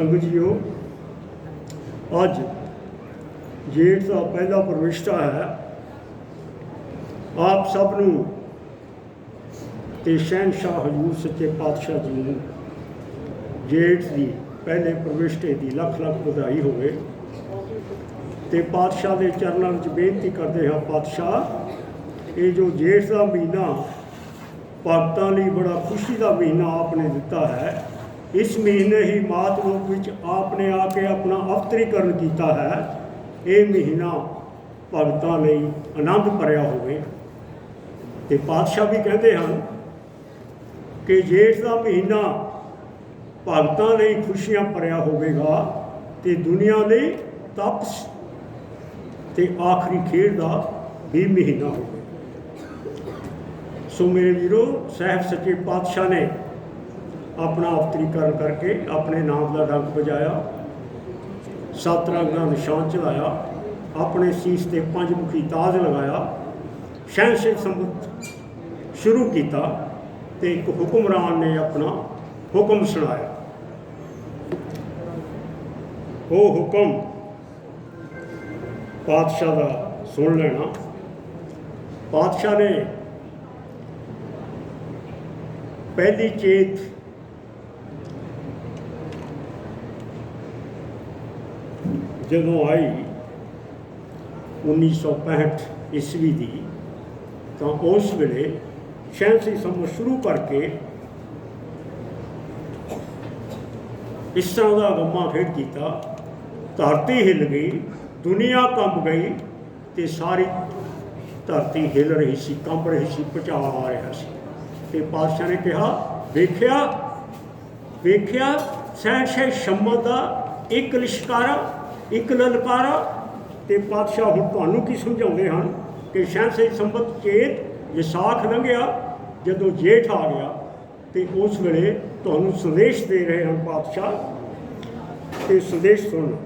ਸੰਗਤ ਜੀਓ, ਅੱਜ ਜੇਠ ਦਾ ਪਹਿਲਾ ਪ੍ਰਵਿਸ਼ਟਾ ਹੈ। ਆਪ ਸਭ ਨੂੰ ਤੇ ਸ਼ਹਿਨशाह ਹਜੂਰ ਸੱਚੇ ਪਾਤਸ਼ਾਹ ਜੀ ਨੂੰ ਜੇਠ ਦੀ ਪਹਿਲੇ ਪ੍ਰਵਿਸ਼ਟੇ ਦੀ ਲੱਖ ਲੱਖ ਵਧਾਈ ਹੋਵੇ ਤੇ ਪਾਤਸ਼ਾਹ ਦੇ ਚਰਨਾਂ ਵਿੱਚ ਬੇਨਤੀ ਕਰਦੇ ਹਾਂ ਪਾਤਸ਼ਾਹ, ਇਹ ਜੋ ਜੇਠ ਦਾ ਮਹੀਨਾ ਭਗਤਾਂ ਲਈ ਬੜਾ ਖੁਸ਼ੀ ਦਾ ਮਹੀਨਾ ਆਪਨੇ ਦਿੱਤਾ ਹੈ ਇਸ ਮਹੀਨੇ ਹੀ ਮਾਤ ਰੂਪ ਵਿੱਚ ਆਪ ਨੇ ਆ ਕੇ ਆਪਣਾ ਅਵਤਰੀਕਰਨ ਕੀਤਾ ਹੈ। ਇਹ ਮਹੀਨਾ ਭਗਤਾਂ ਲਈ ਆਨੰਦ ਭਰਿਆ ਹੋਵੇ। ਤੇ ਪਾਤਸ਼ਾਹ ਵੀ ਕਹਿੰਦੇ ਹਨ ਕਿ ਜੇਠ ਦਾ ਮਹੀਨਾ ਭਗਤਾਂ ਲਈ ਖੁਸ਼ੀਆਂ ਭਰਿਆ ਹੋਵੇਗਾ ਤੇ ਦੁਨੀਆ ਲਈ ਤਪਸ ਤੇ ਆਖਰੀ ਖੇਡ ਦਾ ਵੀ ਮਹੀਨਾ ਹੋਵੇ। ਸੋ ਮੇਰੇ ਵੀਰੋ, ਸਾਹਿਬ ਸੱਚੇ ਪਾਤਸ਼ਾਹ ਨੇ ਆਪਣਾ ਅਵਤਰੀਕਰਨ ਕਰਕੇ ਆਪਣੇ ਨਾਮ ਦਾ ਡੰਕ ਵਜਾਇਆ। ਸੱਤ ਰੰਗ ਦਾ ਨਿਸ਼ਾਨ ਚੜਾਇਆ ਆਪਣੇ ਸੀਸ ਤੇ ਪੰਜ ਮੁਖੀ ਤਾਜ ਲਗਾਇਆ। ਸ਼ਹਿਨशाह ਸੰਬਤ ਸ਼ੁਰੂ ਕੀਤਾ ਤੇ ਇੱਕ ਹੁਕਮਰਾਨ ਨੇ ਆਪਣਾ ਹੁਕਮ ਸੁਣਾਇਆ। ਉਹ ਹੁਕਮ, ਪਾਤਸ਼ਾਹ ਦਾ ਸੁਣ ਲੈਣਾ। ਪਾਤਸ਼ਾਹ ਨੇ ਪਹਿਲੀ ਚੇਤ ਜਦੋਂ ਆਈ 1965 ਈਸਵੀ ਦੀ, ਤਾਂ ਉਸ ਵੇਲੇ ਸ਼ਹਿਨਸ਼ਾਹੀ ਸਮੂਹ ਸ਼ੁਰੂ ਕਰਕੇ ਇਸ ਤਰ੍ਹਾਂ ਦਾ ਗੰਮਾ ਫੇਰ ਕੀਤਾ। ਧਰਤੀ ਹਿੱਲ ਗਈ, ਦੁਨੀਆ ਕੰਬ ਗਈ ਤੇ ਸਾਰੀ ਧਰਤੀ ਹਿੱਲ ਰਹੀ ਸੀ, ਕੰਬ ਰਹੀ ਸੀ ਭੁਚਾਲ ਆ ਰਿਹਾ ਸੀ। ਤੇ ਪਾਤਸ਼ਾਹ ਨੇ ਕਿਹਾ, ਵੇਖਿਆ ਵੇਖਿਆ ਸਹਿ ਸ਼ੰਮਤ ਦਾ ਇੱਕ ਲਿਸ਼ਕਾਰਾ ਇੱਕ ਲਲਕਾਰਾ ਤੇ ਪਾਤਸ਼ਾਹ ਹੁਣ ਤੁਹਾਨੂੰ ਕੀ ਸਮਝਾਉਂਦੇ ਹਨ ਕਿ ਸਹਿਨਸ਼ਾਹ ਸੰਬਤ ਚੇਤ ਵਿਸਾਖ ਲੰਘਿਆ, ਜਦੋਂ ਜੇਠ ਆ ਗਿਆ, ਤੇ ਉਸ ਵੇਲੇ ਤੁਹਾਨੂੰ ਸੰਦੇਸ਼ ਦੇ ਰਹੇ ਹਨ ਪਾਤਸ਼ਾਹ ਤੇ ਸੰਦੇਸ਼ ਸੁਣ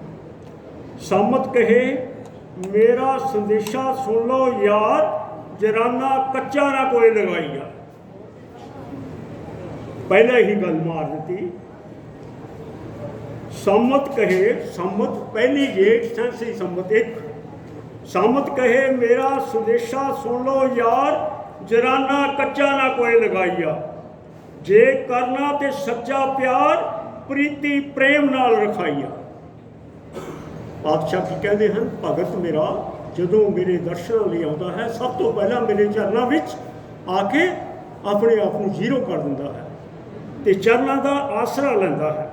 ਸੰਮਤ ਕਹੇ, ਮੇਰਾ ਸੰਦੇਸ਼ਾ ਸੁਣ ਲਓ ਯਾਰ, ਜਰਾਨਾ ਕੱਚਾ ਨਾ ਕੋਈ ਲਗਾਈਆ। ਪਹਿਲਾਂ ਹੀ ਗੱਲ ਮਾਰ ਦਿੱਤੀ। ਸੰਮਤ ਕਹੇ, ਸੰਮਤ ਪਹਿਲੀ ਜੇਠ ਸੰਸੀ ਸੰਮਤ ਇੱਕ। ਸੰਮਤ ਕਹੇ, ਮੇਰਾ ਸੰਦੇਸ਼ਾ ਸੁਣ ਲਓ ਯਾਰ, ਜਰਾਨਾ ਕੱਚਾ ਨਾ ਕੋਈ ਲਗਾਈਆ। ਜੇ ਕਰਨਾ ਤੇ ਸੱਚਾ ਪਿਆਰ, ਪ੍ਰੀਤੀ ਪ੍ਰੇਮ ਨਾਲ ਰਖਾਈਆ। ਪਾਤਸ਼ਾਹ ਕੀ ਕਹਿੰਦੇ ਹਨ? ਭਗਤ ਮੇਰਾ, ਜਦੋਂ ਮੇਰੇ ਦਰਸ਼ਨਾਂ ਲਈ ਆਉਂਦਾ ਹੈ, ਸਭ ਤੋਂ ਪਹਿਲਾਂ ਮੇਰੇ ਚਰਨਾਂ ਵਿੱਚ ਆ ਕੇ ਆਪਣੇ ਆਪ ਨੂੰ ਜ਼ੀਰੋ ਕਰ ਦਿੰਦਾ ਹੈ ਤੇ ਚਰਨਾਂ ਦਾ ਆਸਰਾ ਲੈਂਦਾ ਹੈ।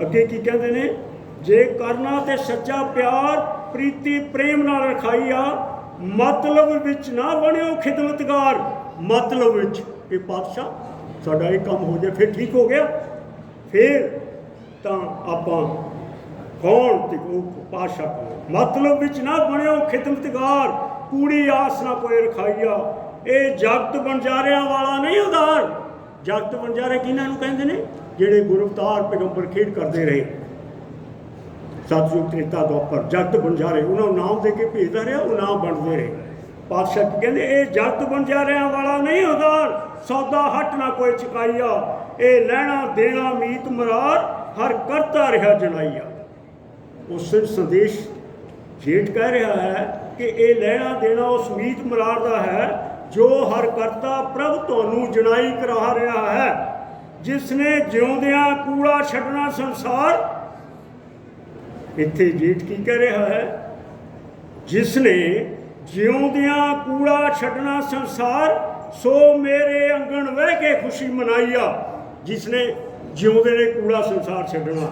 ਅੱਗੇ ਕੀ ਕਹਿੰਦੇ ਨੇ? ਜੇ ਕਰਨਾ ਤੇ ਸੱਚਾ ਪਿਆਰ, ਪ੍ਰੀਤੀ, ਪ੍ਰੇਮ ਨਾਲ ਰਖਾਈ ਆ, ਮਤਲਬ ਵਿੱਚ ਨਾ ਬਣਿਓ ਖਿਦਮਤਗਾਰ। ਮਤਲਬ ਵਿੱਚ। ਇਹ ਪਾਤਸ਼ਾਹ, ਸਾਡਾ ਇਹ ਕੰਮ ਹੋ ਜਾਏ, ਫਿਰ ਠੀਕ ਹੋ ਗਿਆ। ਫਿਰ ਤਾਂ ਆਪਾਂ ਕੌਣ ਤੇ ਉਹ ਪਾਸ਼ਾ ਮਤਲਬ ਵਿੱਚ ਨਾ ਬਣਿਓ ਖਿਦਮਤਗਾਰ। ਕੂੜੀ ਆਸ ਨਾ ਕੋਈ ਰਖਾਈਆ। ਇਹ ਜਗਤ ਬੰਜਾਰਿਆਂ ਵਾਲਾ ਨਹੀਂ ਉਦਾਰ ਜਗਤ ਬੰਜਾਰੇ ਕਿਹਨਾਂ ਨੂੰ ਕਹਿੰਦੇ ਨੇ? ਜਿਹੜੇ ਗੁਰਵਤਾਰ ਪੈਗੰਬਰ ਖੇਡ ਕਰਦੇ ਰਹੇ। ਸਤਿਯੁਗ ਤ੍ਰੇਤਾ ਦੁਆਪਰ ਜਗਤ ਬੰਜਾਰੇ ਉਹਨਾਂ ਨੂੰ ਨਾਮ ਦੇ ਕੇ ਭੇਜਦਾ ਰਿਹਾ, ਉਹ ਨਾਮ ਬਣਦੇ ਰਹੇ। ਪਾਤਸ਼ਾਹ ਕਹਿੰਦੇ, ਇਹ ਜਗਤ ਬੰਜਾਰਿਆਂ ਵਾਲਾ ਨਹੀਂ ਉਦਾਰ ਸੌਦਾ ਹਟ ਨਾ ਕੋਈ ਚੁਕਾਈਆ। ਇਹ ਲੈਣਾ, ਦੇਣਾ, ਮੀਤ, ਮਰਾਰ, ਹਰ ਕਰਤਾ ਰਿਹਾ ਜਲਾਈਆ। ਉਸ ਸੰਦੇਸ਼ ਜੇਠ ਕਹਿ ਰਿਹਾ ਹੈ ਕਿ ਇਹ ਲੈਣਾ, ਦੇਣਾ, ਉਸ ਮੀਤ, ਮਰਾਰ ਦਾ ਹੈ, ਜੋ ਹਰ ਕਰਤਾ ਪ੍ਰਭ ਤੁਹਾਨੂੰ ਜਨਾਈ ਕਰਾ ਰਿਹਾ ਹੈ। ਜਿਸ ਨੇ ਜਿਉਂਦਿਆਂ ਕੂੜਾ ਛੱਡਣਾ ਸੰਸਾਰ, ਇੱਥੇ ਜੇਠ ਕੀ ਕਹਿ ਰਿਹਾ ਹੈ? ਜਿਸ ਨੇ ਜਿਉਂਦਿਆਂ ਕੂੜਾ ਛੱਡਣਾ ਸੰਸਾਰ, ਸੋ ਮੇਰੇ ਅੰਗਣ ਵਹਿ ਕੇ ਖੁਸ਼ੀ ਮਨਾਈਆ ਜਿਸ ਨੇ ਜਿਉਂਦੇ ਨੇ ਕੂੜਾ ਸੰਸਾਰ ਛੱਡਣਾ,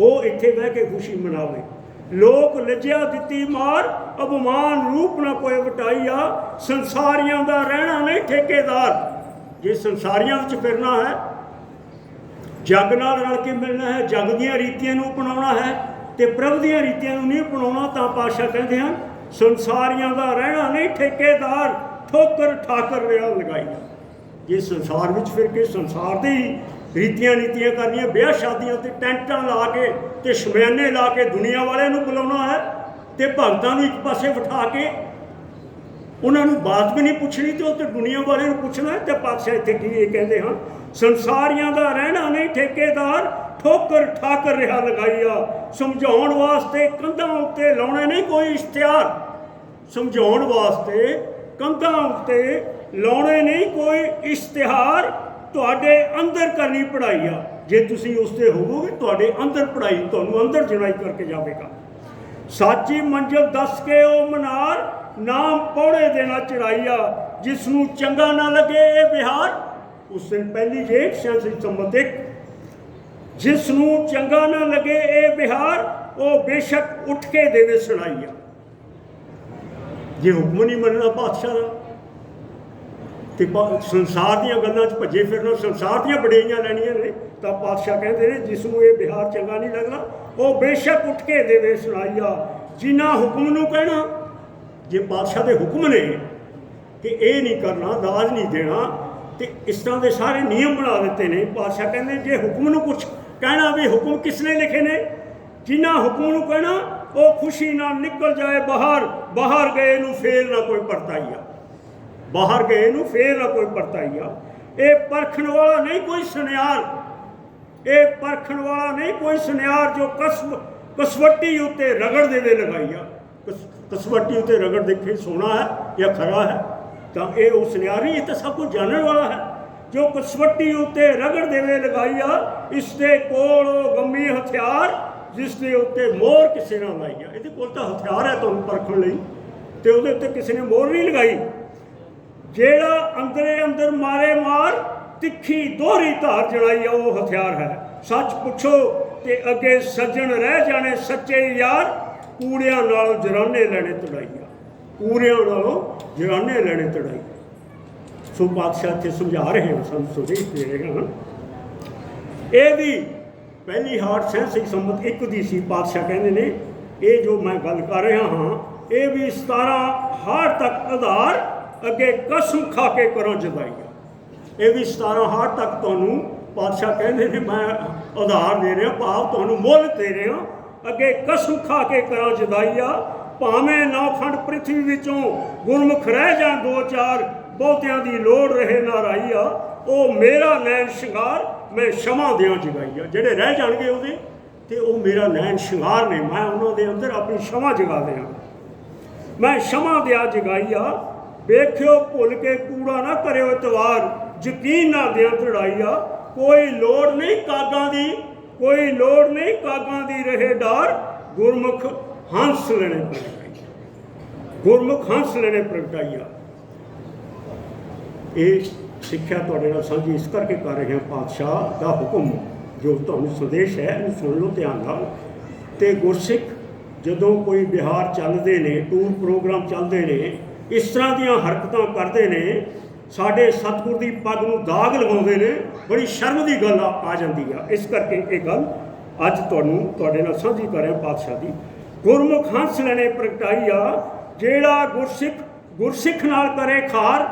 ਉਹ ਇੱਥੇ ਬਹਿ ਕੇ ਖੁਸ਼ੀ ਮਨਾਵੇ। ਲੋਕ ਲੱਜਿਆ ਦਿੱਤੀ ਮਾਰ, ਅਪਮਾਨ ਰੂਪ ਨਾ ਕੋਈ ਵਟਾਈਆ। ਸੰਸਾਰੀਆਂ ਦਾ ਰਹਿਣਾ ਨਹੀਂ ਠੇਕੇਦਾਰ। ਜੇ ਸੰਸਾਰੀਆਂ ਵਿੱਚ ਫਿਰਨਾ ਹੈ ਜੱਗ ਨਾਲ ਰਲ ਕੇ ਮਿਲਣਾ ਹੈ, ਜੱਗ ਦੀਆਂ ਰੀਤੀਆਂ ਨੂੰ ਅਪਣਾਉਣਾ ਹੈ ਤੇ ਪ੍ਰਭ ਦੀਆਂ ਰੀਤੀਆਂ ਨੂੰ ਨਹੀਂ ਅਪਣਾਉਣਾ ਤਾਂ ਪਾਸ਼ਾ ਕਹਿੰਦੇ ਹਨ, ਸੰਸਾਰੀਆਂ ਦਾ ਰਹਿਣਾ ਨਹੀਂ ਠੇਕੇਦਾਰ, ਠੋਕਰ ਠਾਕਰ ਰਿਆ ਲਗਾਈਆ। ਜੇ ਸੰਸਾਰ ਵਿੱਚ ਫਿਰ ਕੇ ਸੰਸਾਰ ਦੇ ਹੀ ਰੀਤੀਆਂ ਨੀਤੀਆਂ ਕਰਨੀਆਂ, ਵਿਆਹ ਸ਼ਾਦੀਆਂ ਤੇ ਟੈਂਟਾਂ ਲਾ ਕੇ ਤੇ ਸ਼ਮਿਆਨੇ ਲਾ ਕੇ ਦੁਨੀਆ ਵਾਲਿਆਂ ਨੂੰ ਬੁਲਾਉਣਾ ਹੈ ਤੇ ਭਗਤਾਂ ਨੂੰ ਇੱਕ ਪਾਸੇ ਬਿਠਾ ਕੇ ਉਹਨਾਂ ਨੂੰ ਬਾਤ ਵੀ ਨਹੀਂ ਪੁੱਛਣੀ ਤੇ ਉਹ ਤੇ ਦੁਨੀਆ ਵਾਲਿਆਂ ਨੂੰ ਪੁੱਛਣਾ ਹੈ ਤੇ ਪਾਤਸ਼ਾਹ ਇੱਥੇ ਕੀ ਇਹ ਕਹਿੰਦੇ ਹਨ? ਸੰਸਾਰੀਆਂ ਦਾ ਰਹਿਣਾ ਨਹੀਂ ਠੇਕੇਦਾਰ, ਠੋਕਰ ਠਾਕਰ ਰਿਹਾ ਲਗਾਈਆ। ਸਮਝਾਉਣ ਵਾਸਤੇ ਕੰਧਾਂ ਉੱਤੇ ਲਾਉਣੇ ਨਹੀਂ ਕੋਈ ਇਸ਼ਤਿਹਾਰ। ਸਮਝਾਉਣ ਵਾਸਤੇ ਕੰਧਾਂ ਉੱਤੇ ਲਾਉਣੇ ਨਹੀਂ ਕੋਈ ਇਸ਼ਤਿਹਾਰ। ਤੁਹਾਡੇ ਅੰਦਰ ਕਰਨੀ ਪੜਾਈ ਆ। ਜੇ ਤੁਸੀਂ ਉਸ ਤੇ ਹੋਵੋਗੇ, ਤੁਹਾਡੇ ਅੰਦਰ ਪੜਾਈ ਤੁਹਾਨੂੰ ਅੰਦਰ ਜੁਣਾਈ ਕਰਕੇ ਜਾਵੇਗਾ। ਸਾਚੀ ਮੰਜ਼ਿਲ ਦੱਸ ਕੇ ਉਹ ਮਨਾਰ ਨਾਮ ਪੌੜੇ ਦੇਣਾ ਚੜਾਈਆ ਜਿਸ ਨੂੰ ਚੰਗਾ ਨਾ ਲੱਗੇ ਇਹ ਵਿਹਾਰ ਉਸ ਦਿਨ ਪਹਿਲੀ ਜੇਠ ਸਿਆਸੀ ਸੰਮਤ ਜਿਸ ਨੂੰ ਚੰਗਾ ਨਾ ਲੱਗੇ ਇਹ ਵਿਹਾਰ ਉਹ ਬੇਸ਼ੱਕ ਉੱਠ ਕੇ ਦੇਵੇ ਸੁਣਾਈਆ ਜੇ ਹੁਕਮ ਨਹੀਂ ਮੰਨਣਾ ਬਾਦਸ਼ਾਹ ਦਾ, ਤੇ ਸੰਸਾਰ ਦੀਆਂ ਗੱਲਾਂ 'ਚ ਭੱਜੇ ਫਿਰਨਾ, ਸੰਸਾਰ ਦੀਆਂ ਬੜਾਈਆਂ ਲੈਣੀਆਂ ਨੇ, ਤਾਂ ਪਾਤਸ਼ਾਹ ਕਹਿੰਦੇ ਨੇ ਜਿਸ ਨੂੰ ਇਹ ਵਿਹਾਰ ਚੰਗਾ ਨਹੀਂ ਲੱਗਦਾ, ਉਹ ਬੇਸ਼ੱਕ ਉੱਠ ਕੇ ਦੇਵੇ ਸੁਣਾਈਆ ਜਿਨ੍ਹਾਂ ਹੁਕਮ ਨੂੰ ਕਹਿਣਾ ਜੇ ਪਾਤਸ਼ਾਹ ਦੇ ਹੁਕਮ ਨੇ ਕਿ ਇਹ ਨਹੀਂ ਕਰਨਾ, ਦਾਜ ਨਹੀਂ ਦੇਣਾ, ਤੇ ਇਸ ਤਰ੍ਹਾਂ ਦੇ ਸਾਰੇ ਨਿਯਮ ਬਣਾ ਦਿੱਤੇ ਨੇ। ਪਾਤਸ਼ਾਹ ਕਹਿੰਦੇ, ਜੇ ਹੁਕਮ ਨੂੰ ਕੁਝ ਕਹਿਣਾ ਵੀ ਹੁਕਮ ਕਿਸ ਨੇ ਲਿਖੇ ਨੇ? ਜਿਨ੍ਹਾਂ ਹੁਕਮ ਨੂੰ ਕਹਿਣਾ, ਉਹ ਖੁਸ਼ੀ ਨਾਲ ਨਿਕਲ ਜਾਏ, ਬਾਹਰ ਬਾਹਰ ਗਏ ਨੂੰ ਫੇਰ ਨਾ ਕੋਈ ਪਰਤਾਈਆ। ਬਾਹਰ ਗਏ ਨੂੰ ਫੇਰ ਨਾ ਕੋਈ ਪਰਤਾਈਆ। ਇਹ ਪਰਖਣ ਵਾਲਾ ਨਹੀਂ ਕੋਈ ਸੁਨਿਆਰ। ਇਹ ਪਰਖਣ ਵਾਲਾ ਨਹੀਂ ਕੋਈ ਸੁਨਿਆਰ ਜੋ ਕਸਬ ਕਸਵੱਟੀ ਉੱਤੇ ਰਗੜ ਦੇਵੇ ਲਗਾਈਆ। ਕਸ- ਕਸਵੱਟੀ ਉੱਤੇ ਰਗੜ ਦੇਖੇ ਸੋਨਾ ਹੈ ਜਾਂ ਖਰਾ ਹੈ, ਤਾਂ ਇਹ ਉਹ ਸੁਨਿਆਰ ਇਹ ਤਾਂ ਸਭ ਕੁਝ ਜਾਣਨ ਵਾਲਾ ਹੈ। ਜੋ ਕਸਵੱਟੀ ਉੱਤੇ ਰਗੜ ਦੇਵੇ ਲਗਾਈਆ, ਇਸ ਦੇ ਕੋਲ ਉਹ ਗੰਮੀ ਹਥਿਆਰ, ਜਿਸ ਦੇ ਉੱਤੇ ਮੋਹਰ ਕਿਸੇ ਨਾਲ ਲਾਈਆ ਇਹਦੇ ਕੋਲ ਤਾਂ ਹਥਿਆਰ ਹੈ ਤੁਹਾਨੂੰ ਪਰਖਣ ਲਈ, ਤੇ ਉਹਦੇ ਉੱਤੇ ਕਿਸੇ ਨੇ ਮੋਹਰ ਨਹੀਂ ਲਗਾਈ। ਜਿਹੜਾ ਅੰਦਰੇ ਅੰਦਰ ਮਾਰੇ ਮਾਰ, ਤਿੱਖੀ ਦੋਹਰੀ ਧਾਰ ਜੜਾਈ ਆ, ਉਹ ਹਥਿਆਰ ਹੈ। ਸੱਚ ਪੁੱਛੋ ਤੇ ਅੱਗੇ ਸੱਜਣ ਰਹਿ ਜਾਣੇ ਸੱਚੇ ਯਾਰ ਕੂੜਿਆਂ ਨਾਲੋਂ ਜਰਾਨੇ ਲੈਣੇ ਤੜਾਈਆ। ਕੂੜਿਆਂ ਨਾਲੋਂ ਜਰਾਨੇ ਲੈਣੇ ਤੜਾਈ ਸੋ ਪਾਤਸ਼ਾਹ ਇੱਥੇ ਸਮਝਾ ਰਹੇ ਹਨ, ਸਾਨੂੰ ਸੁਝੇ ਦੇ ਰਹੇ ਹਨ। ਇਹ ਵੀ ਪਹਿਲੀ ਹਾਰ ਸੈਂਸੀ ਸੰਮਤ ਇੱਕ ਦੀ ਸੀ ਪਾਤਸ਼ਾਹ ਕਹਿੰਦੇ ਨੇ, ਇਹ ਜੋ ਮੈਂ ਗੱਲ ਕਰ ਰਿਹਾ ਹਾਂ, ਇਹ ਵੀ 17 ਹਾਰ ਤੱਕ ਆਧਾਰ ਅੱਗੇ ਕਸਮ ਖਾ ਕੇ ਕਰੋ ਜਦਾਈਆ। ਇਹ ਵੀ 17 ਹਾਰ ਤੱਕ ਤੁਹਾਨੂੰ ਪਾਤਸ਼ਾਹ ਕਹਿੰਦੇ ਨੇ, ਮੈਂ ਆਧਾਰ ਦੇ ਰਿਹਾ, ਭਾਵ ਤੁਹਾਨੂੰ ਮੁੱਲ ਦੇ ਰਿਹਾ। ਅੱਗੇ ਕਸਮ ਖਾ ਕੇ ਕਰਾਂ ਜਦਾਈਆ, ਭਾਵੇਂ ਨੌਖੰਡ ਪ੍ਰਿਥਵੀ ਵਿੱਚੋਂ ਗੁਰਮੁਖ ਰਹਿ ਜਾਣ ਦੋ ਚਾਰ, ਬਹੁਤਿਆਂ ਦੀ ਲੋੜ ਰਹੇ ਨਾ ਰਾਈਆ, ਉਹ ਮੇਰਾ ਨੈਣ ਸ਼ਿੰਗਾਰ, ਮੈਂ ਸ਼ਮਾ ਦਿਆਂ ਜਗਾਈਆ। ਜਿਹੜੇ ਰਹਿ ਜਾਣਗੇ ਉਹਦੇ, ਤੇ ਉਹ ਮੇਰਾ ਨੈਣ ਸ਼ਿੰਗਾਰ ਨੇ, ਮੈਂ ਉਹਨਾਂ ਦੇ ਅੰਦਰ ਆਪਣੀ ਸ਼ਮਾ ਜਗਾ ਦਿਆਂ। ਮੈਂ ਸ਼ਮਾ ਦਿਆ ਜਗਾਈਆ, ਵੇਖਿਓ, ਭੁੱਲ ਕੇ ਕੂੜਾ ਨਾ ਕਰਿਓ ਇਤਵਾਰ, ਯਕੀਨ ਨਾ ਦਿਆਂ ਧੜਾਈਆ ਕੋਈ ਲੋੜ ਨਹੀਂ ਕਾਗਾਂ ਦੀ। ਕੋਈ ਲੋੜ ਨਹੀਂ ਕਾਗਾਂ ਦੀ ਰਹੇ ਡਾਰ, ਗੁਰਮੁਖ ਹੰਸ ਲੈਣੇ ਪ੍ਰਗਟਾਈਆ ਗੁਰਮੁਖ ਹੰਸ ਲੈਣੇ ਪ੍ਰਗਟਾਈਆ। ਇਹ ਸਿੱਖਿਆ ਤੁਹਾਡੇ ਨਾਲ ਸਾਂਝੀ ਇਸ ਕਰਕੇ ਕਰ ਰਹੇ ਹਾਂ, ਪਾਤਸ਼ਾਹ ਦਾ ਹੁਕਮ, ਜੋ ਤੁਹਾਨੂੰ ਸੰਦੇਸ਼ ਹੈ, ਇਹਨੂੰ ਸੁਣ ਲਓ ਧਿਆਨ ਨਾਲ। ਤੇ ਗੁਰਸਿੱਖ, ਜਦੋਂ ਕੋਈ ਬਿਹਾਰ ਚੱਲਦੇ ਨੇ, ਟੂਰ ਪ੍ਰੋਗਰਾਮ ਚੱਲਦੇ ਨੇ, ਇਸ ਤਰ੍ਹਾਂ ਦੀਆਂ ਹਰਕਤਾਂ ਕਰਦੇ ਨੇ ਸਾਡੇ ਸਤਿਗੁਰ ਦੀ ਪੱਗ ਨੂੰ ਦਾਗ ਲਗਾਉਂਦੇ ਨੇ, ਬੜੀ ਸ਼ਰਮ ਦੀ ਗੱਲ ਆ ਜਾਂਦੀ ਆ। ਇਸ ਕਰਕੇ ਇਹ ਗੱਲ ਅੱਜ ਤੁਹਾਨੂੰ ਤੁਹਾਡੇ ਨਾਲ ਸਾਂਝੀ ਕਰ ਰਿਹਾ ਪਾਤਸ਼ਾਹ ਦੀ ਗੁਰਮੁਖ ਹੰਸ ਲੈਣੇ ਪ੍ਰਗਟਾਈ ਆ, ਜਿਹੜਾ ਗੁਰਸਿੱਖ ਗੁਰਸਿੱਖ ਨਾਲ ਕਰੇ ਖਾਰ,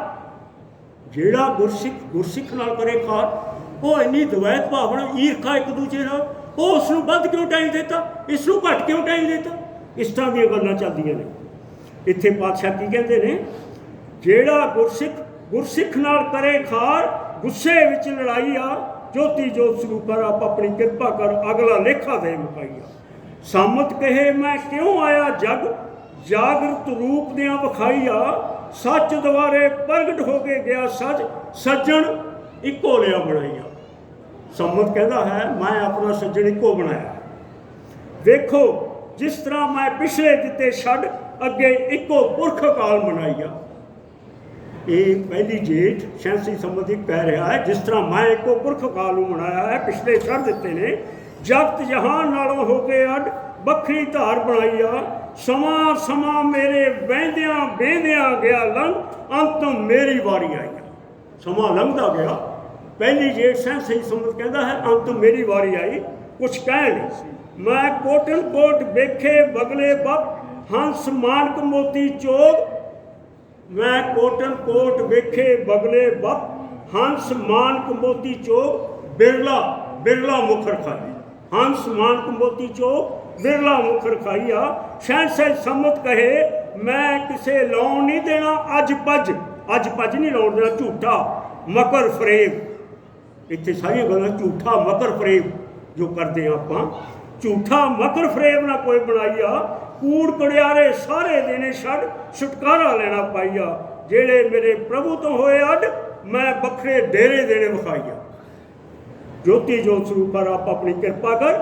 ਜਿਹੜਾ ਗੁਰਸਿੱਖ ਗੁਰਸਿੱਖ ਨਾਲ ਕਰੇ ਖਾਰ, ਉਹ ਇੰਨੀ ਦਵੈਤ ਭਾਵਨਾ, ਈਰਖਾ ਇੱਕ ਦੂਜੇ ਨਾਲ, ਉਹ ਉਸ ਨੂੰ ਵੱਧ ਕਿਉਂ ਟਾਈਮ ਦਿੱਤਾ? ਇਸ ਨੂੰ ਘੱਟ ਕਿਉਂ ਟਾਈਮ ਦਿੱਤਾ? ਇਸ ਤਰ੍ਹਾਂ ਦੀਆਂ ਗੱਲਾਂ ਚੱਲਦੀਆਂ ਨੇ। ਇੱਥੇ ਪਾਤਸ਼ਾਹ ਕੀ ਕਹਿੰਦੇ ਨੇ? ਜਿਹੜਾ ਗੁਰਸਿੱਖ ਗੁਰਸਿੱਖ ਨਾਲ ਕਰੇ ਖਾਰ, ਗੁੱਸੇ ਵਿੱਚ ਲੜਾਈ ਆ। ਜੋਤੀ ਜੋਤ ਸਰੂਪ ਕਰ ਆਪ ਆਪਣੀ ਕਿਰਪਾ ਕਰ ਅਗਲਾ ਲੇਖਾ ਦੇ ਮੁਕਾਈਆ ਸਾਮਤ ਕਹੇ, ਮੈਂ ਕਿਉਂ ਆਇਆ ਜਗ? ਜਾਗਰਤ ਰੂਪ ਦਿਆਂ ਵਿਖਾਈਆ। ਸੱਚ ਦੁਆਰੇ ਪ੍ਰਗਟ ਹੋ ਕੇ ਗਿਆ ਸੱਚ, ਸੱਜਣ ਇੱਕੋ ਲਿਆ ਬਣਾਈਆ। ਸੰਮਤ ਕਹਿੰਦਾ ਹੈ, ਮੈਂ ਆਪਣਾ ਸੱਜਣ ਇੱਕੋ ਬਣਾਇਆ। ਵੇਖੋ, ਜਿਸ ਤਰ੍ਹਾਂ ਮੈਂ ਪਿਛਲੇ ਦਿੱਤੇ ਛੱਡ, ਅੱਗੇ ਇੱਕੋ ਪੁਰਖ ਕਾਲ ਬਣਾਈਆ ਇਹ ਪਹਿਲੀ ਜੇਠ ਸ਼ੈਂਸੀ ਸੰਬੰਧੀ ਕਹਿ ਰਿਹਾ ਹੈ, ਜਿਸ ਤਰ੍ਹਾਂ ਮੈਂ ਇੱਕੋ ਪੁਰਖ ਕਾਲੂ ਨੂੰ ਬਣਾਇਆ ਹੈ, ਪਿਛਲੇ ਛੱਡ ਦਿੱਤੇ ਨੇ। ਜਗਤ ਜਹਾਨ ਨਾਲੋਂ ਹੋ ਕੇ ਅੱਡ ਵੱਖਰੀ ਧਾਰ ਬਣਾਈ ਆ। ਸਮਾਂ ਸਮਾਂ ਮੇਰੇ ਵਹਿੰਦਿਆਂ ਵੇਂਦਿਆਂ ਗਿਆ ਲੰਘ, ਅੰਤ ਮੇਰੀ ਵਾਰੀ ਆਈ ਸਮਾਂ ਲੰਘਦਾ ਗਿਆ। ਪਹਿਲੀ ਜੇਠ ਸਹੀ ਸੰਮਤ ਕਹਿੰਦਾ ਹੈ, ਅੰਤ ਮੇਰੀ ਵਾਰੀ ਆਈ। ਕੁਛ ਕਹਿ ਨਹੀਂ ਮੈਂ ਕੋਟਨ ਕੋਟ ਵੇਖੇ, ਬਗਲੇ ਬੱਪ ਹੰਸ ਮਾਨਕ ਮੋਤੀ ਚੋਗ ਮੈਂ ਕੋਟਨ ਕੋਟ ਵੇਖੇ ਬਗਲੇ ਬੱਪ, ਹੰਸ ਮਾਨਕ ਮੋਤੀ ਚੋਕ, ਬਿਰਲਾ ਬਿਰਲਾ ਮੁਖਰ ਖਾਈ ਹੰਸ ਮਾਨਕ ਮੋਤੀ ਚੋਕ, ਬਿਰਲਾ ਮੁਖਰ ਖਾਈਆ ਸ਼ਹਿਨਸ਼ਾਹ ਸੰਮਤ ਕਹੇ, ਮੈਂ ਕਿਸੇ ਲਾਉਣ ਨਹੀਂ ਦੇਣਾ, ਅੱਜ ਪੱਜ ਅੱਜ ਪੱਜ ਨਹੀਂ ਲਾਉਣ ਦੇਣਾ, ਝੂਠਾ ਮਕਰ ਫਰੇਬ। ਇੱਥੇ ਸਾਰੀਆਂ ਗੱਲਾਂ ਝੂਠਾ ਮਕਰ ਫਰੇਬ ਜੋ ਕਰਦੇ ਆ ਆਪਾਂ। ਝੂਠਾ ਮਕਰ ਫਰੇਬ ਨਾ ਕੋਈ ਬਣਾਈਆ ਕੂੜ ਕੜਿਆਰੇ ਸਾਰੇ ਦੇਣੇ ਛੱਡ, ਛੁਟਕਾਰਾ ਲੈਣਾ ਪਾਈਆ। ਜਿਹੜੇ ਮੇਰੇ ਪ੍ਰਭੂ ਤੋਂ ਹੋਏ ਅੱਡ, ਮੈਂ ਵੱਖਰੇ ਡੇਰੇ ਦੇਣੇ ਵਿਖਾਈਆ। ਜੋਤੀ ਜੋਤ ਸਰੂਪ ਪਰ ਆਪ ਆਪਣੀ ਕਿਰਪਾ ਕਰ,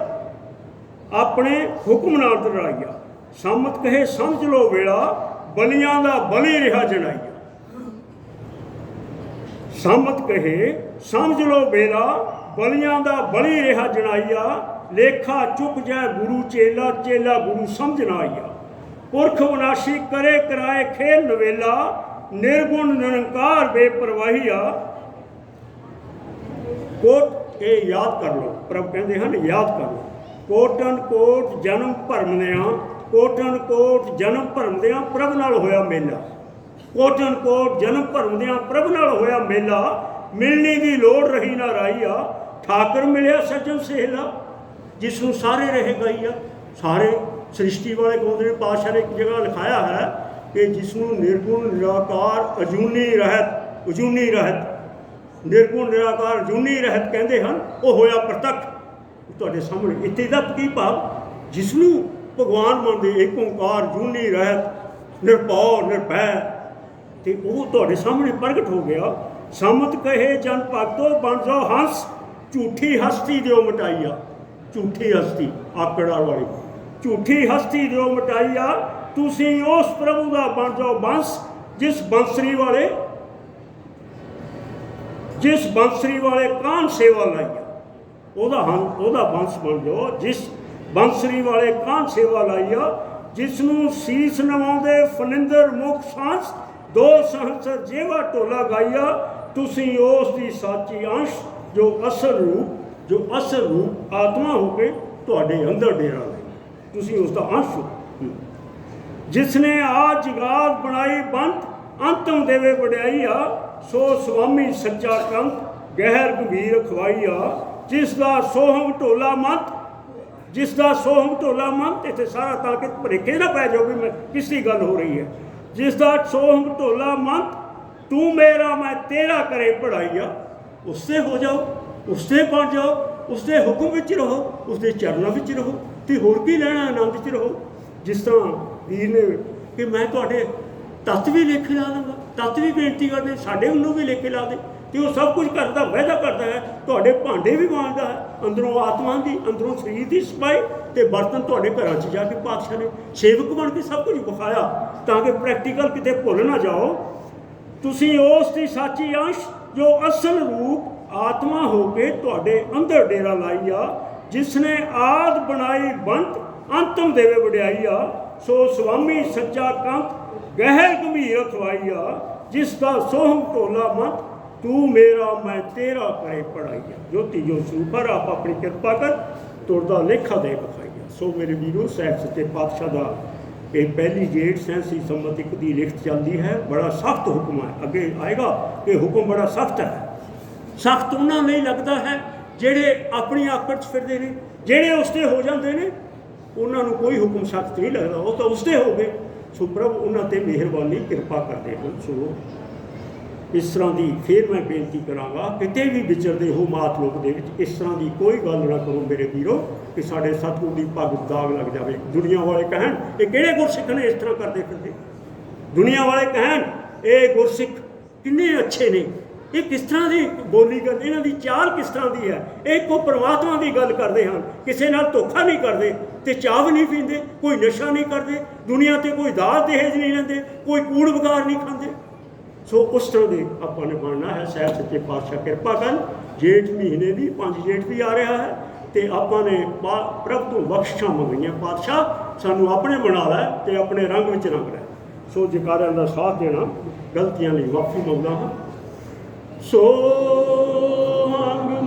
ਆਪਣੇ ਹੁਕਮ ਨਾਲ ਦਰਾਈਆ ਸੰਮਤ ਕਹੇ, ਸਮਝ ਲੋ ਵੇਲਾ, ਬਲੀਆਂ ਦਾ ਬਲੀ ਰਿਹਾ ਜਣਾਈਆ ਸੰਮਤ ਕਹੇ, ਸਮਝ ਲੋ ਵੇਲਾ, ਬਲੀਆਂ ਦਾ ਬਲੀ ਰਿਹਾ ਜਣਾਈਆ ਲੇਖਾ ਚੁੱਪ ਜਾ ਗੁਰੂ ਚੇਲਾ ਚੇਲਾ ਗੁਰੂ ਸਮਝਣਾ ਨਾ ਆਈਆ। ਪੁਰਖ ਵਿਨਾਸ਼ੀ ਕਰੇ ਕਰਾਏ ਖੇਲ ਨਵੇਲਾ, ਨਿਰਗੁਣ ਨਿਰੰਕਾਰ ਬੇਪਰਵਾਹੀਆ। ਕੋਟ ਇਹ ਯਾਦ ਕਰ ਲਓ, ਪ੍ਰਭ ਕਹਿੰਦੇ ਹਨ ਯਾਦ ਕਰ ਲਓ। ਕੋਟਨ ਕੋਟ ਜਨਮ ਭਰਮਦਿਆਂ ਕੋਟਨ ਕੋਟ ਜਨਮ ਭਰਮਦਿਆਂ ਪ੍ਰਭ ਨਾਲ ਹੋਇਆ ਮੇਲਾ। ਕੋਟਨ ਕੋਟ ਜਨਮ ਭਰਮਦਿਆਂ ਪ੍ਰਭ ਨਾਲ ਹੋਇਆ ਮੇਲਾ। ਮਿਲਣੀ ਦੀ ਲੋੜ ਰਹੀ ਨਾ ਰਾਈਆ ਠਾਕਰ ਮਿਲਿਆ ਸੱਜਣ ਸਹੇਲਾ। ਜਿਸ ਨੂੰ ਸਾਰੇ ਰਹੇ ਆ, ਸਾਰੇ ਸ੍ਰਿਸ਼ਟੀ ਵਾਲੇ ਕਹਿੰਦੇ ਨੇ, ਪਾਤਸ਼ਾਹ ਨੇ ਇੱਕ ਜਗ੍ਹਾ ਲਿਖਾਇਆ ਹੈ ਕਿ ਜਿਸ ਨੂੰ ਨਿਰਗੁਣ, ਨਿਰਾਕਾਰ, ਅਜੂਨੀ ਰਹਿਤ ਅਜੂਨੀ ਰਹਿਤ, ਨਿਰਗੁਣ, ਨਿਰਾਕਾਰ, ਅਜੂਨੀ ਰਹਿਤ ਕਹਿੰਦੇ ਹਨ, ਉਹ ਹੋਇਆ ਪ੍ਰਤੱਖ। ਤੁਹਾਡੇ ਸਾਹਮਣੇ ਇੱਥੇ ਦਾ ਕੀ ਭਾਵ? ਜਿਸ ਨੂੰ ਭਗਵਾਨ ਮੰਨਦੇ ਏਕ ਓੰਕਾਰ ਜੂਨੀ ਰਹਿਤ, ਨਿਰਭਉ, ਨਿਰਭੈ, ਤੇ ਉਹ ਤੁਹਾਡੇ ਸਾਹਮਣੇ ਪ੍ਰਗਟ ਹੋ ਗਿਆ। ਸਮਤ ਕਹੇ ਜਨ ਭਗਤੋ, ਬਣ ਜਾਓ ਹੰਸ, ਝੂਠੀ ਹਸਤੀ ਦਿਓ ਮਟਾਈਆ। ਝੂਠੀ ਹਸਤੀ ਆਕੜਾ ਵਾਲੀ ਝੂਠੀ ਹਸਤੀ ਦਿਓ ਮਟਾਈਆ ਤੁਸੀਂ ਉਸ ਪ੍ਰਭੂ ਦਾ ਬਣ ਜਾਓ ਬੰਸ, ਜਿਸ ਬੰਸਰੀ ਵਾਲੇ ਜਿਸ ਬੰਸਰੀ ਵਾਲੇ ਕਾਨ ਸੇਵਾ ਲਾਈਆ ਉਹਦਾ ਉਹਦਾ ਬੰਸ ਬਣ ਜਾਓ, ਜਿਸ ਬੰਸਰੀ ਵਾਲੇ ਕਾਨ ਸੇਵਾ ਲਾਈਆ ਜਿਸ ਨੂੰ ਸੀਸ ਨਵਾਉਂਦੇ ਫਨਿੰਦਰ ਮੁਖ ਸਾਂਸ, ਦੋ ਸਹੰਸਰ ਜੇਵਾ ਢੋਲਾ ਗਾਈਆ ਤੁਸੀਂ ਉਸ ਦੀ ਸਾਚੀ ਅੰਸ਼, ਜੋ ਅਸਲ ਰੂਪ ਜੋ ਅਸਲ ਰੂਪ ਆਤਮਾ ਹੋ ਕੇ ਤੁਹਾਡੇ ਅੰਦਰ ਡੇਰਾ ਲਈ ਤੁਸੀਂ ਉਸ ਦਾ ਅੰਸ਼ ਹੋ ਜਿਸ ਨੇ ਆ ਜਗਾਤ ਬਣਾਈ ਬੰਤ ਅੰਤਮ ਦੇਵੇ ਵਡਿਆਈਆ ਸੋ ਸੁਆਮੀ ਸੱਚਾ ਕੰਤ ਗਹਿਰ ਗੰਭੀਰ ਖਵਾਈਆ ਜਿਸ ਦਾ ਸੋਹਮ ਢੋਲਾ ਮਤ ਜਿਸ ਦਾ ਸੋਹਮ ਢੋਲਾ ਮਤ ਇੱਥੇ ਸਾਰਾ ਤਾਂ ਕਿ ਭਰੇਖੇ ਨਾ ਪੈ ਜਾਓ ਵੀ ਮੈਂ ਕਿਸ ਦੀ ਗੱਲ ਹੋ ਰਹੀ ਹੈ ਜਿਸ ਦਾ ਸੋਹਮ ਢੋਲਾ ਮਤ ਤੂੰ ਮੇਰਾ ਮੈਂ ਤੇਰਾ ਕਰੇ ਪੜਾਈਆ ਉਸਤੇ ਹੋ ਜਾਓ ਉਸਦੇ ਬਣ ਜਾਓ, ਉਸਦੇ ਹੁਕਮ ਵਿੱਚ ਰਹੋ, ਉਸਦੇ ਚਰਨਾਂ ਵਿੱਚ ਰਹੋ ਤੇ ਹੋਰ ਕੀ ਲੈਣਾ ਆਨੰਦ ਵਿੱਚ ਰਹੋ। ਜਿਸ ਤਰ੍ਹਾਂ ਵੀਰ ਨੇ ਕਿ ਮੈਂ ਤੁਹਾਡੇ ਤੱਤ ਵੀ ਲਿਖ ਲਾ ਲਵਾਂਗਾ ਤੱਤ ਵੀ ਬੇਨਤੀ ਕਰਦੇ, ਸਾਡੇ ਵੱਲੋਂ ਵੀ ਲਿਖ ਕੇ ਲਾ ਦੇ, ਤੇ ਉਹ ਸਭ ਕੁਝ ਕਰਦਾ ਵਾਅਦਾ ਕਰਦਾ ਹੈ, ਤੁਹਾਡੇ ਭਾਂਡੇ ਵੀ ਮਾਂਜਦਾ ਹੈ, ਅੰਦਰੋਂ ਆਤਮਾ ਦੀ, ਅੰਦਰੋਂ ਸਰੀਰ ਦੀ ਸਫ਼ਾਈ ਤੇ ਬਰਤਨ ਤੁਹਾਡੇ ਘਰਾਂ 'ਚ ਜਾ ਕੇ ਪਾਤਸ਼ਾਹ ਨੇ ਸੇਵਕ ਬਣ ਕੇ ਸਭ ਕੁਝ ਵਿਖਾਇਆ ਤਾਂ ਕਿ ਪ੍ਰੈਕਟੀਕਲ ਕਿਤੇ ਭੁੱਲ ਨਾ ਜਾਓ। ਤੁਸੀਂ ਉਸ ਦੀ ਸਾਚੀ ਅੰਸ਼, ਜੋ ਅਸਲ ਰੂਪ ਆਤਮਾ ਹੋ ਕੇ ਤੁਹਾਡੇ ਅੰਦਰ ਡੇਰਾ ਲਾਈਆ ਜਿਸ ਨੇ ਆਦ ਬਣਾਈ ਬੰਤ ਅੰਤਮ ਦੇਵੇ ਵਡਿਆਈ ਆ, ਸੋ ਸੁਆਮੀ ਸੱਚਾ ਕੰਤ ਗਹਿਰ ਗੰਭੀਰ ਖਵਾਈਆ ਜਿਸ ਦਾ ਸੋਹਮ ਢੋਲਾ ਮਤ, ਤੂੰ ਮੇਰਾ, ਮੈਂ ਤੇਰਾ ਕਰੇ ਪੜਾਈਆ ਜੋਤੀ ਜੋ ਸੂਪਰ, ਆਪ ਆਪਣੀ ਕਿਰਪਾ ਕਰ, ਤੁਰਦਾ ਲੇਖਾ ਦੇ ਵਿਖਾਈਆ ਸੋ ਮੇਰੇ ਵੀਰੋ, ਸਾਹਿਬ ਸੱਚੇ ਪਾਤਸ਼ਾਹ ਦਾ ਇਹ ਪਹਿਲੀ ਜੇਠ ਸੈਂਸੀ ਸੰਮਤ ਇੱਕ ਦੀ ਲਿਖਤ ਚੱਲਦੀ ਹੈ, ਬੜਾ ਸਖਤ ਹੁਕਮ ਹੈ। ਅੱਗੇ ਆਏਗਾ ਇਹ ਹੁਕਮ ਬੜਾ ਸਖਤ ਹੈ। ਸਖਤ ਉਹਨਾਂ ਲਈ ਲੱਗਦਾ ਹੈ, ਜਿਹੜੇ ਆਪਣੀ ਆਕੜ 'ਚ ਫਿਰਦੇ ਨੇ, ਜਿਹੜੇ ਉਸਤੇ ਹੋ ਜਾਂਦੇ ਨੇ, ਉਹਨਾਂ ਨੂੰ ਕੋਈ ਹੁਕਮ ਸਖਤ ਨਹੀਂ ਲੱਗਦਾ। ਉਹ ਤਾਂ ਉਸਤੇ ਹੋ ਗਏ। ਸੋ ਪ੍ਰਭੂ ਉਹਨਾਂ ਤੇ ਮਿਹਰਬਾਨੀ, ਕਿਰਪਾ ਕਰਦੇ ਹਨ ਸੋ ਇਸ ਤਰ੍ਹਾਂ ਦੀ ਫੇਰ ਮੈਂ ਬੇਨਤੀ ਕਰਾਂਗਾ ਕਿਤੇ ਵੀ ਵਿਚਰਦੇ ਹੋ ਮਾਤ ਲੋਕ ਦੇ ਵਿੱਚ, ਇਸ ਤਰ੍ਹਾਂ ਦੀ ਕੋਈ ਗੱਲ ਨਾ ਕਰੋ ਮੇਰੇ ਵੀਰੋ, ਕਿ ਸਾਡੇ ਸਤਿਗੁਰ ਦੀ ਪੱਗ ਦਾਗ ਲੱਗ ਜਾਵੇ। ਦੁਨੀਆ ਵਾਲੇ ਕਹਿਣ, ਇਹ ਕਿਹੜੇ ਗੁਰਸਿੱਖ ਨੇ ਇਸ ਤਰ੍ਹਾਂ ਕਰਦੇ ਫਿਰਦੇ? ਦੁਨੀਆ ਵਾਲੇ ਕਹਿਣ, ਇਹ ਗੁਰਸਿੱਖ ਕਿੰਨੇ ਅੱਛੇ ਨੇ। ਇਹ ਕਿਸ ਤਰ੍ਹਾਂ ਦੀ ਬੋਲੀ ਕਰਦੇ ਇਹਨਾਂ ਦੀ ਚਾਲ ਕਿਸ ਤਰ੍ਹਾਂ ਦੀ ਹੈ? ਇਹ ਕੋ ਪ੍ਰਮਾਤਮਾ ਦੀ ਗੱਲ ਕਰਦੇ ਹਨ। ਕਿਸੇ ਨਾਲ ਧੋਖਾ ਨਹੀਂ ਕਰਦੇ ਤੇ ਚਾਹ ਵੀ ਨਹੀਂ ਪੀਂਦੇ, ਕੋਈ ਨਸ਼ਾ ਨਹੀਂ ਕਰਦੇ, ਦੁਨੀਆ ਤੇ ਕੋਈ ਦਾਤ ਦਹੇਜ ਨਹੀਂ ਲੈਂਦੇ, ਕੋਈ ਕੂੜ ਵਿਕਾਰ ਨਹੀਂ ਖਾਂਦੇ। ਸੋ ਉਸ ਤਰ੍ਹਾਂ ਦੇ ਆਪਾਂ ਨੇ ਬਣਨਾ ਹੈ ਸਹਿਬ ਸੱਚੇ ਪਾਤਸ਼ਾਹ ਕਿਰਪਾ ਕਰਨ। ਜੇਠ ਮਹੀਨੇ ਦੀ, ਪੰਜ ਜੇਠ ਵੀ ਆ ਰਿਹਾ ਹੈ ਤੇ ਆਪਾਂ ਨੇ ਪਾ- ਪ੍ਰਭ ਤੋਂ ਬਖਸ਼ਾਂ ਮੰਗੀਆਂ ਪਾਤਸ਼ਾਹ, ਸਾਨੂੰ ਆਪਣੇ ਬਣਾ ਲੈ ਤੇ ਆਪਣੇ ਰੰਗ ਵਿੱਚ ਰੰਗ ਲੈ। ਸੋ ਜਕਾਰਿਆਂ ਦਾ ਸਾਥ ਦੇਣਾ, ਗਲਤੀਆਂ ਲਈ ਮਾਫੀ ਮੰਗਦਾ ਹਾਂ। ਸੋ ਹੰਗ